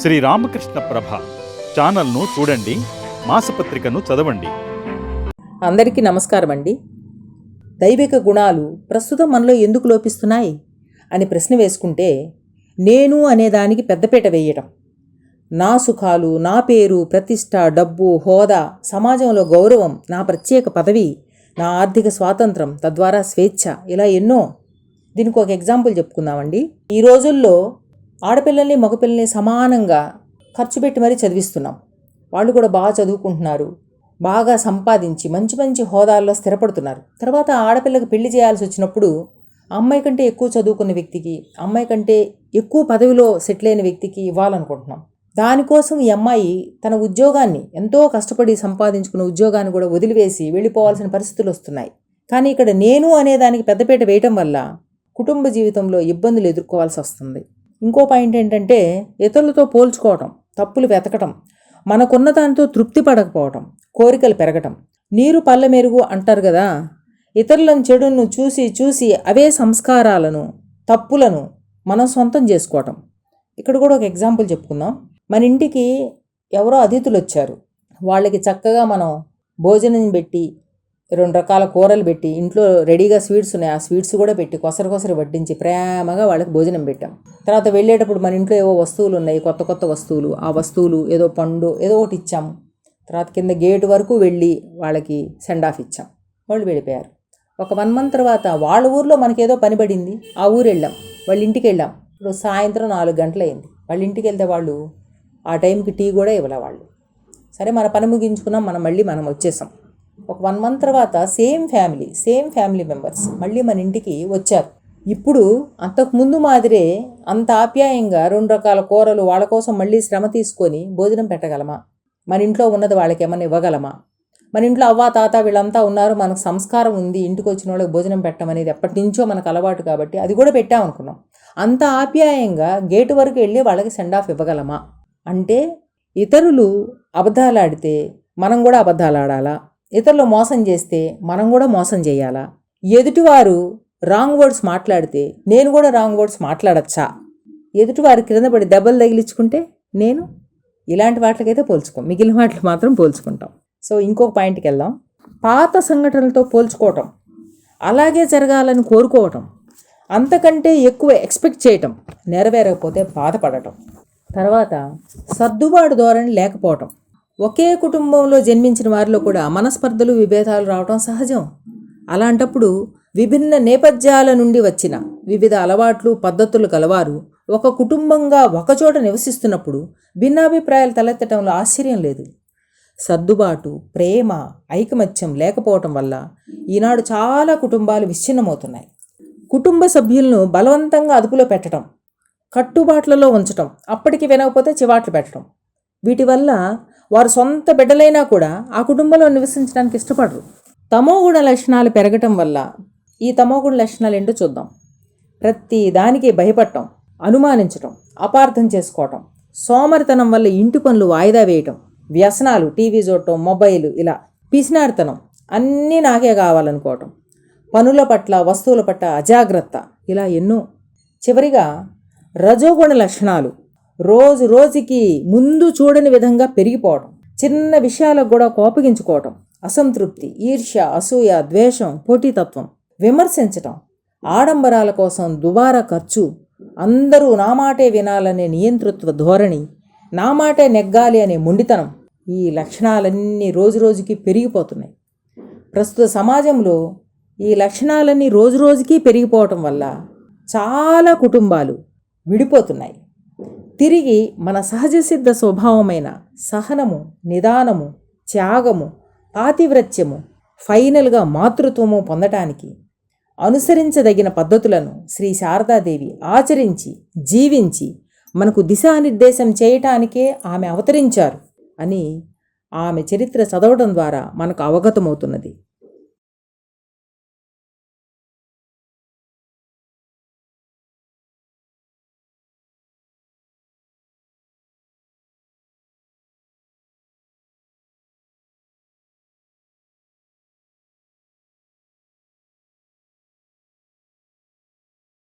శ్రీ రామకృష్ణ ప్రభ ఛానల్ను చూడండి మాసపత్రికను చదవండి. అందరికీ నమస్కారం అండి. దైవిక గుణాలు ప్రస్తుతం మనలో ఎందుకు లోపిస్తున్నాయి అని ప్రశ్న వేసుకుంటే నేను అనేదానికి పెద్దపీట వేయటం. నా సుఖాలు నా పేరు ప్రతిష్ట డబ్బు హోదా సమాజంలో గౌరవం నా ప్రత్యేక పదవి నా ఆర్థిక స్వాతంత్రం తద్వారా స్వేచ్ఛ ఇలా ఎన్నో. దీనికి ఒక ఎగ్జాంపుల్ చెప్పుకుందామండి. ఈ రోజుల్లో ఆడపిల్లల్ని మగపిల్లల్ని సమానంగా ఖర్చు పెట్టి మరీ చదివిస్తున్నాం. వాళ్ళు కూడా బాగా చదువుకుంటున్నారు. బాగా సంపాదించి మంచి మంచి హోదాల్లో స్థిరపడుతున్నారు. తర్వాత ఆడపిల్లకి పెళ్ళి చేయాల్సి వచ్చినప్పుడు అమ్మాయి కంటే ఎక్కువ చదువుకున్న వ్యక్తికి అమ్మాయి కంటే ఎక్కువ పదవిలో సెటిల్ అయిన వ్యక్తికి ఇవ్వాలనుకుంటున్నాం. దానికోసం ఈ అమ్మాయి తన ఉద్యోగాన్ని ఎంతో కష్టపడి సంపాదించుకున్న ఉద్యోగాన్ని కూడా వదిలివేసి వెళ్ళిపోవాల్సిన పరిస్థితులు వస్తున్నాయి. కానీ ఇక్కడ నేను అనే దానికి పెద్దపీట వేయటం వల్ల కుటుంబ జీవితంలో ఇబ్బందులు ఎదుర్కోవాల్సి వస్తుంది. ఇంకో పాయింట్ ఏంటంటే ఇతరులతో పోల్చుకోవటం తప్పులు వెతకటం మనకున్న దానితో తృప్తి పడకపోవటం కోరికలు పెరగటం. నీరు పళ్ళ మెరుగు అంటారు కదా ఇతరులను చెడును చూసి చూసి అవే సంస్కారాలను తప్పులను మనం సొంతం చేసుకోవటం. ఇక్కడ కూడా ఒక ఎగ్జాంపుల్ చెప్పుకుందాం. మన ఇంటికి ఎవరో అతిథులు వచ్చారు వాళ్ళకి చక్కగా మనం భోజనం పెట్టి రెండు రకాల కూరలు పెట్టి ఇంట్లో రెడీగా స్వీట్స్ ఉన్నాయి. ఆ స్వీట్స్ కూడా పెట్టి కొసరు కొసరు వడ్డించి ప్రేమగా వాళ్ళకి భోజనం పెట్టాం. తర్వాత వెళ్ళేటప్పుడు మన ఇంట్లో ఏవో వస్తువులు ఉన్నాయి కొత్త కొత్త వస్తువులు. ఆ వస్తువులు ఏదో పండు ఏదో ఒకటి ఇచ్చాము. తర్వాత కింద గేటు వరకు వెళ్ళి వాళ్ళకి సెండ్ ఆఫ్ ఇచ్చాం. వాళ్ళు వెళ్ళిపోయారు. ఒక వన్ మంత్ తర్వాత వాళ్ళ ఊర్లో మనకేదో పని పడింది. ఆ ఊరు వెళ్ళాం. వాళ్ళ ఇంటికి వెళ్ళాం. ఇప్పుడు సాయంత్రం నాలుగు గంటలైంది వాళ్ళ ఇంటికి వెళ్తే వాళ్ళు ఆ టైంకి టీ కూడా ఇవ్వలే వాళ్ళు. సరే మన పని ముగించుకున్నాం. మనం మళ్ళీ మనం వచ్చేసాం. ఒక వన్ మంత్ తర్వాత same family same family members మళ్ళీ మన ఇంటికి వచ్చారు. ఇప్పుడు అంతకు ముందు మాదిరే అంత ఆప్యాయంగా రెండు రకాల కూరలు వాళ్ళ కోసం మళ్ళీ శ్రమ తీసుకొని భోజనం పెట్టగలమా? మన ఇంట్లో ఉన్నది వాళ్ళకి ఏమైనా ఇవ్వగలమా? మన ఇంట్లో అవ్వ తాత వీళ్ళంతా ఉన్నారు మనకు సంస్కారం ఉంది ఇంటికి వచ్చిన వాళ్ళకి భోజనం పెట్టడం అనేది ఎప్పటి నుంచో మనకు అలవాటు కాబట్టి అది కూడా పెట్టామనుకున్నాం అంత ఆప్యాయంగా గేటు వరకు వెళ్ళి వాళ్ళకి సెండ్ ఆఫ్ ఇవ్వగలమా? అంటే ఇతరులు అబద్ధాలు ఆడితే మనం కూడా అబద్ధాలు ఆడాలా? ఇతరులు మోసం చేస్తే మనం కూడా మోసం చేయాలా? ఎదుటివారు రాంగ్ వర్డ్స్ మాట్లాడితే నేను కూడా రాంగ్ వర్డ్స్ మాట్లాడచ్చా? ఎదుటివారు క్రింద పడి దెబ్బలు తగిలించుకుంటే నేను? ఇలాంటి వాటికైతే పోల్చుకోం. మిగిలిన వాటికి మాత్రం పోల్చుకుంటాం. సో ఇంకొక పాయింట్కి వెళ్దాం. పాత సంఘటనలతో పోల్చుకోవటం. అలాగే జరగాలని కోరుకోవటం. అంతకంటే ఎక్కువ ఎక్స్పెక్ట్ చేయటం. నెరవేరకపోతే బాధపడటం. తర్వాత సర్దుబాటు ధోరణి లేకపోవటం. ఒకే కుటుంబంలో జన్మించిన వారిలో కూడా మనస్పర్ధలు విభేదాలు రావటం సహజం. అలాంటప్పుడు విభిన్న నేపథ్యాల నుండి వచ్చిన వివిధ అలవాట్లు పద్ధతులు కలవారు ఒక కుటుంబంగా ఒకచోట నివసిస్తున్నప్పుడు భిన్నాభిప్రాయాలు తలెత్తడంలో ఆశ్చర్యం లేదు. సర్దుబాటు ప్రేమ ఐకమత్యం లేకపోవటం వల్ల ఈనాడు చాలా కుటుంబాలు విచ్ఛిన్నమవుతున్నాయి. కుటుంబ సభ్యులను బలవంతంగా అదుపులో పెట్టడం కట్టుబాట్లలో ఉంచటం అప్పటికి వినకపోతే చివాట్లు పెట్టడం వీటి వల్ల వారు సొంత బిడ్డలైనా కూడా ఆ కుటుంబంలో నివసించడానికి ఇష్టపడరు. తమోగుణ లక్షణాలు పెరగటం వల్ల ఈ తమోగుణ లక్షణాలు ఏంటో చూద్దాం. ప్రతి దానికి భయపడటం అనుమానించటం అపార్థం చేసుకోవటం సోమరితనం వల్ల ఇంటి పనులు వాయిదా వేయటం వ్యసనాలు టీవీ చూడటం మొబైల్ ఇలా పిసినారితనం అన్నీ నాకే కావాలనుకోవటం పనుల పట్ల వస్తువుల పట్ల అజాగ్రత్త ఇలా ఎన్నో. చివరిగా రజోగుణ లక్షణాలు రోజు రోజుకి ముందు చూడని విధంగా పెరిగిపోవడం చిన్న విషయాలకు కూడా కోపగించుకోవటం అసంతృప్తి ఈర్ష్య అసూయ ద్వేషం పోటీతత్వం విమర్శించటం ఆడంబరాల కోసం దుబారా ఖర్చు అందరూ నా మాటే వినాలనే నియంతృత్వ ధోరణి నా మాటే నెగ్గాలి అనే మొండితనం ఈ లక్షణాలన్నీ రోజు రోజుకి పెరిగిపోతున్నాయి. ప్రస్తుత సమాజంలో ఈ లక్షణాలన్నీ రోజు రోజుకి పెరిగిపోవటం వల్ల చాలా కుటుంబాలు విడిపోతున్నాయి. తిరిగి మన సహజ సిద్ధ స్వభావమైన సహనము నిదానము త్యాగము ఆతివ్రత్యము ఫైనల్గా మాతృత్వము పొందటానికి అనుసరించదగిన పద్ధతులను శ్రీ శారదాదేవి ఆచరించి జీవించి మనకు దిశానిర్దేశం చేయటానికే ఆమె అవతరించారు అని ఆమె చరిత్ర చదవడం ద్వారా మనకు అవగతమవుతున్నది.